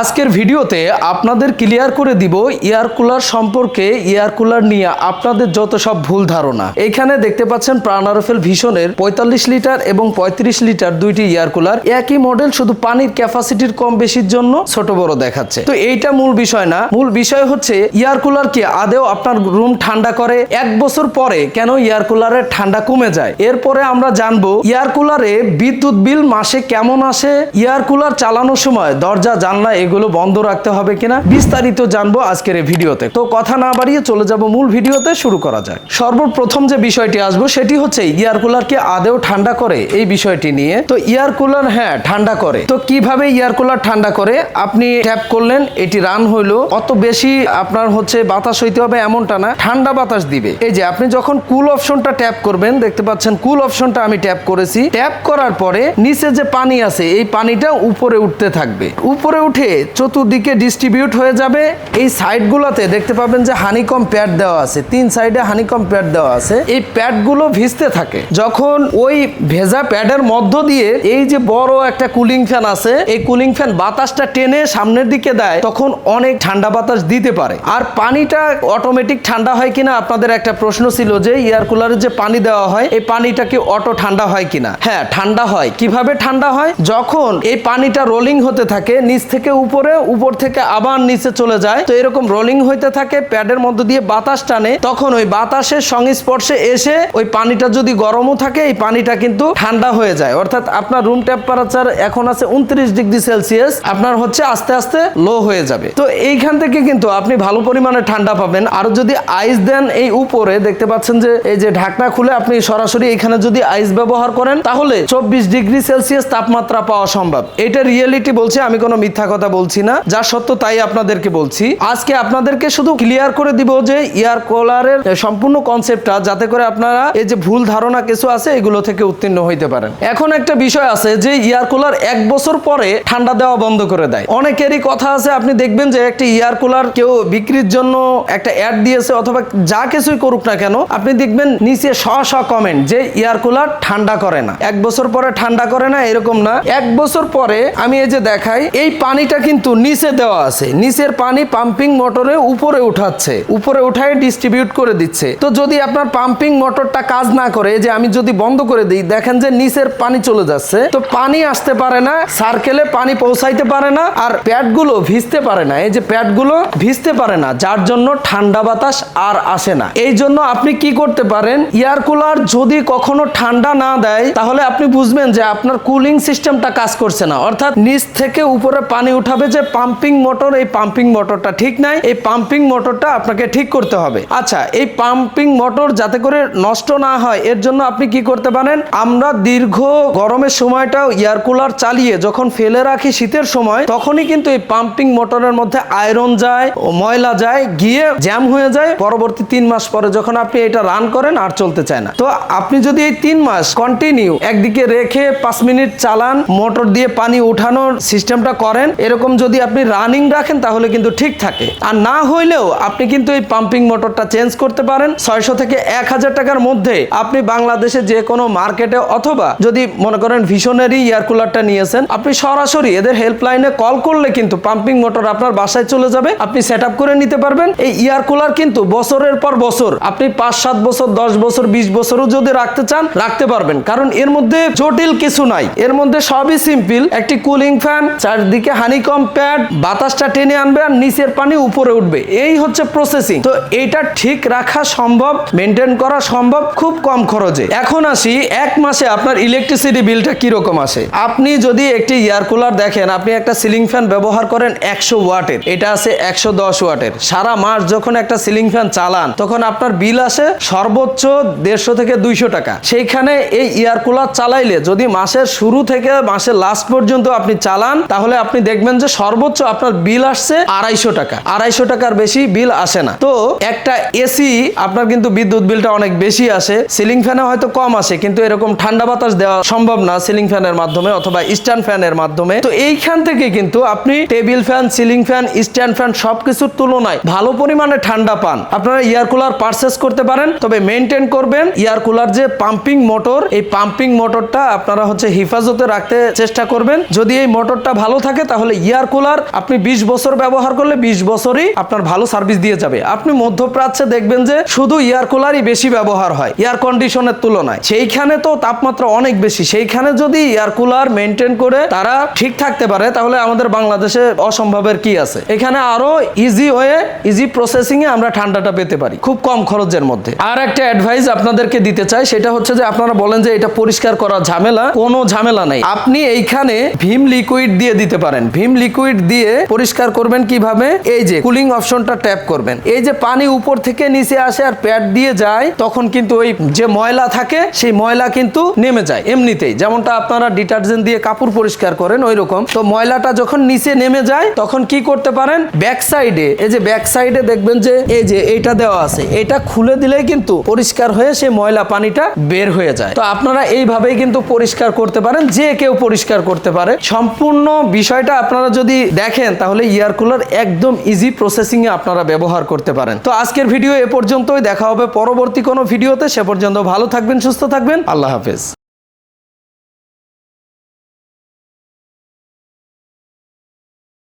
আজকের ভিডিওতে আপনাদের ক্লিয়ার করে দিব এয়ার কুলার সম্পর্কে, এয়ার কুলার নিয়ে আপনাদের যত সব ভুল ধারণা। এখানে দেখতে পাচ্ছেন প্রাণারফেল ভীষণের পঁয়তাল্লিশ লিটার এবং পঁয়ত্রিশ লিটার দুইটি এয়ার কুলার। একই মডেল শুধু পানির ক্যাপাসিটির কম বেশির জন্য ছোট বড় দেখাচ্ছে। তো এইটা মূল বিষয় না। মূল বিষয় হচ্ছে, এয়ার কুলার কি আদেও আপনার রুম ঠান্ডা করে? এক বছর পরে কেন এয়ার কুলারের ঠান্ডা কমে যায়? এরপরে আমরা জানব, এয়ার কুলারে বিদ্যুৎ বিল মাসে কেমন আসে? এয়ার কুলার চালানোর সময় দরজা, জানলা এগুলো বন্ধ রাখতে হবে কিনা বিস্তারিত জানব আজকের এই ভিডিওতে। তো কথা না বাড়িয়ে চলে যাব মূল ভিডিওতে, শুরু করা যায় সর্বপ্রথম যে বিষয়টি আসব, সেটি হচ্ছে এয়ার কুলার কি আদেও ঠান্ডা করে? এই বিষয়টি নিয়ে। তো এয়ার কুলার হ্যাঁ ঠান্ডা করে। তো কীভাবে এয়ার কুলার ঠান্ডা করে? আপনি ট্যাপ করলেন, এটি রান হইল। অত বেশি আপনার হচ্ছে বাতাস হইতে হবে এমনটা না, ঠান্ডা বাতাস দিবে। এই যে, আপনি যখন কুল অপশনটা ট্যাপ করবেন, দেখতে পাচ্ছেন কুল অপশনটা আমি ট্যাপ করেছি। ট্যাপ করার পরে নিচে যে পানি আছে, এই পানিটা উপরে উঠতে থাকবে। উপরে উঠে চতুর্দিকে ডিস্ট্রিবিউট হয়ে যাবে। এই সাইডগুলোতে দেখতে পাবেন যে হানিকম প্যাড দেওয়া আছে। তিন সাইডে হানিকম প্যাড দেওয়া আছে। এই প্যাডগুলো ভিজতে থাকে। যখন ওই ভেজা প্যাডের মধ্য দিয়ে এই যে বড় একটা কুলিং ফ্যান আছে, এই কুলিং ফ্যান বাতাসটা টেনে সামনের দিকে দেয়, তখন অনেক ঠান্ডা বাতাস দিতে পারে। আর পানিটা অটোমেটিক ঠান্ডা হয় কিনা আপনাদের একটা প্রশ্ন ছিল যে এয়ার কুলারের যে পানি দেওয়া হয়, এই পানিটা কি অটো ঠান্ডা হয় কিনা? হ্যাঁ ঠান্ডা হয়। কীভাবে ঠান্ডা হয়? যখন এই পানিটা রোলিং হতে থাকে, নিচ থেকে উপরে, উপর থেকে আবার নিচে চলে যায়। তো এরকম রোলিং হইতে থাকে, প্যাডের মধ্য দিয়ে বাতাস টানে। তখন ওই বাতাসের সংস্পর্শে এসে ওই পানিটা যদি গরমও থাকে, এই পানিটা কিন্তু ঠান্ডা হয়ে যায়। অর্থাৎ আপনার রুম টেম্পারেচার এখন আছে উনত্রিশ ডিগ্রি সেলসিয়াস। আপনার হচ্ছে আস্তে আস্তে লো হয়ে যাবে। তো এইখান থেকে কিন্তু আপনি ভালো পরিমাণে ঠান্ডা পাবেন। আর যদি আইস দেন এই উপরে, দেখতে পাচ্ছেন যে এই যে ঢাকনা খুলে আপনি সরাসরি এখানে যদি আইস ব্যবহার করেন, তাহলে চব্বিশ ডিগ্রি সেলসিয়াস তাপমাত্রা পাওয়া সম্ভব। এটা রিয়েলিটি বলছে, আমি কোনো মিথ্যা কথা বলছি না, যা সত্য তাই আপনাদেরকে বলছি। আজকে আপনাদেরকে শুধু ক্লিয়ার করে দিব যে এয়ার কুলারের সম্পূর্ণ কনসেপ্টটা যাতে করে আপনারা এই যে ভুল ধারণা কিছু আছে, এগুলো থেকে উত্তীর্ণ হইতে পারেন। এখন একটা বিষয় আছে যে এয়ার কুলার এক বছর পরে ঠান্ডা দেওয়া বন্ধ করে দেয়। অনেকেরই কথা আছে, আপনি দেখবেন যে একটা এয়ার কুলার কেউ বিক্রির জন্য একটা অ্যাড দিয়েছে, অথবা যা কিছুই করুক না কেন, আপনি দেখবেন নিচে শ শ কমেন্ট যে ইয়ার কুলার ঠান্ডা করে না। এক বছর পরে ঠান্ডা করে না, এরকম না। এক বছর পরে আমি এই যে দেখাই, এই পানিটা কিন্তু নিচে দেওয়া আছে। নিচের পানি পাম্পিং মোটরে উপরে উঠাচ্ছে। উপরে উঠায় ডিস্ট্রিবিউট করে দিচ্ছে। তো যদি আপনার পাম্পিং মোটরটা কাজ না করে যে আমি যদি বন্ধ করে দিই, দেখেন যে নিচের পানি চলে যাচ্ছে। তো পানি আসতে পারে না সার্কেলে পানি পৌঁছাইতে পারে না, আর প্যাডগুলো ভিজতে পারে না। এই যে প্যাডগুলো ভিজতে পারে না, যার জন্য ঠান্ডা বাতাস আর আসে না। এই জন্য আপনি কি করতে পারেন? এয়ার কুলার যদি কখনো ঠান্ডা না দেয়, তাহলে আপনি বুঝবেন যে আপনার কুলিং সিস্টেমটা কাজ করছে না। অর্থাৎ নিচ থেকে উপরে পানি উঠাবে যে পাম্পিং মোটর, এই পাম্পিং মোটরটা ঠিক নাই, এই পাম্পিং মোটরটা আপনাকে ঠিক করতে হবে। আচ্ছা এই পাম্পিং মোটর যাতে করে নষ্ট না হয়, এর জন্য আপনি কি করতে পারেন? আমরা দীর্ঘ গরমের সময়টা এয়ার কুলার চালিয়ে যখন ফেলে রাখি শীতের সময়, তখনই কিন্তু এই পাম্পিং মোটরের মধ্যে আয়রন যায় ও ময়লা যায়, গিয়ে জ্যাম হয়ে যায়। পরবর্তী তিন মাস পরে যখন আপনি এটা রান করেন, আর চলতে চায় না। তো আপনি যদি এই তিন মাস কন্টিনিউ একদিকে রেখে পাঁচ মিনিট চালান, মোটর দিয়ে পানি উঠানোর সিস্টেমটা করেন এরকম যদি আপনি রানিং রাখেন, তাহলে কিন্তু ঠিক থাকে। আর না হইলেও আপনি কিন্তু এই পাম্পিং মোটরটা চেঞ্জ করতে পারেন। ছয়শো থেকে এক হাজার টাকার মধ্যে আপনি বাংলাদেশে যে কোনো মার্কেটে অথবা যদি মনে করেন ভিশনারি এয়ার কুলারটা নিয়েছেন, আপনি সরাসরি এদের হেল্পলাইনে কল করলে কিন্তু পাম্পিং মোটর আপনার বাসায় চলে যাবে। আপনি সেট করে নিতে পারবেন। এই এয়ার কুলার কিন্তু বছরের পর বছর, আপনি পাঁচ, সাত বছর, দশ বছর, বিশ বছরও যদি রাখতে চান, রাখতে পারবেন। কারণ এর মধ্যে জটিল কিছু নাই। এর মধ্যে সবই সিম্পল একটি কুলিং ফ্যান চারদিকে হানিকম প্যাড বাতাসটা টেনে আনবে আর নিচের পানি উপরে উঠবে। এই হচ্ছে প্রসেসিং তো এটা ঠিক রাখা সম্ভব মেনটেন করা সম্ভব খুব কম খরচে। এখন আসি, এক মাসে আপনার ইলেকট্রিসিটি বিলটা কীরকম আসে? আপনি যদি একটি এয়ার কুলার দেখেন, আপনি একটা সিলিং ফ্যান ব্যবহার করেন একশো ওয়াটের। এটা আছে একশো দশ ওয়াটের। সারা মাস যখন একটা সিলিং ফ্যান চালান, তখন আপনার বিল আসে সর্বোচ্চ দেড়শো থেকে দুইশো টাকা। সেইখানে এই এয়ার কুলার চালাইলে যদি মাসের শুরু থেকে মাসের লাস্ট পর্যন্ত আপনি চালান, তাহলে আপনি দেখবেন যে সর্বোচ্চ আপনার বিল আসছে আড়াইশো টাকা। আড়াইশো টাকার বেশি বিল আসে না। তো একটা এসি, আপনার কিন্তু বিদ্যুৎ বিলটা অনেক বেশি আসে। সিলিং ফ্যানে হয়তো কম আসে, কিন্তু এরকম ঠান্ডা বাতাস দেওয়া সম্ভব না সিলিং ফ্যানের মাধ্যমে অথবা স্ট্যান্ড ফ্যানের মাধ্যমে। তো এইখান থেকে কিন্তু আপনি table fan, ceiling fan stand fan সবকিছুর তুলনায় ভালো পরিমাণে ঠান্ডা পান। আপনারা এয়ার কুলার পারচেস করতে পারেন, তবে মেনটেন করবেন এয়ার কুলার যে পাম্পিং মোটর। এই পাম্পিং মোটরটা আপনারা হচ্ছে হেফাজতে রাখতে চেষ্টা করবেন। যদি এই মোটরটা ভালো থাকে, তাহলে ইয়ার কুলার আপনি বিশ বছর ব্যবহার করলে বিশ বছরই আপনার ভালো সার্ভিস দিয়ে যাবে। আপনি মধ্যপ্রাচ্যে দেখবেন যে শুধু এয়ার কুলারই বেশি ব্যবহার হয় এয়ার কন্ডিশনের তুলনায়। সেইখানে তো তাপমাত্রা অনেক বেশি। সেইখানে যদি এয়ার কুলার মেনটেন করে তারা ঠিক থাকতে পারে, তাহলে আমাদের বাংলাদেশে অসম্ভবের কি আছে? এখানে আরও ইজি হয়ে ইজি প্রসেসিং এ আমরা ঠান্ডাটা পেতে পারি, খুব কম খরচের মধ্যে। আর একটা অ্যাডভাইস আপনাদেরকে দিতে চাই, সেটা হচ্ছে যে আপনারা বলেন যে এটা পরিষ্কার করা ঝামেলা, কোনো ঝামেলা নেই। আপনি এইখানে ভীম লিকুইড দিয়ে দিতে পারেন। ভীম লিকুইড দিয়ে পরিষ্কার করবেন কীভাবে? এই যে কুলিং অপশনটা ট্যাপ করবেন। এই যে পানি উপর থেকে নিচে আসে আর প্যাড দিয়ে যায়, তখন কিন্তু ওই যে ময়লা থাকে, সেই ময়লা কিন্তু নেমে যায় এমনিতেই। যেমনটা আপনারা ডিটারজেন্ট দিয়ে কাপড় পরিষ্কার করেন ওই রকম তো ময়লাটা যখন নিচে নেমে যায়, তখন কি করতে পারেন? ব্যাক সাইডে, এই যে ব্যাক সাইডে দেখবেন যে, এই যে এটা দেওয়া আছে, এটা খুলে দিলেই কিন্তু পরিষ্কার হয়ে সেই ময়লা পানিটা বের হয়ে যায়। তো আপনারা এইভাবেই কিন্তু পরিষ্কার করতে পারেন, যে কেউ পরিষ্কার করতে পারে। সম্পূর্ণ বিষয়টা আপনারা যদি দেখেন, তাহলে ইয়ার কুলার একদম ইজি প্রসেসিং এ আপনারা ব্যবহার করতে পারেন। তো আজকের ভিডিও এ পর্যন্তই, দেখা হবে পরবর্তী কোনো ভিডিওতে। সে পর্যন্ত ভালো থাকবেন, সুস্থ থাকবেন। আল্লাহ হাফেজ।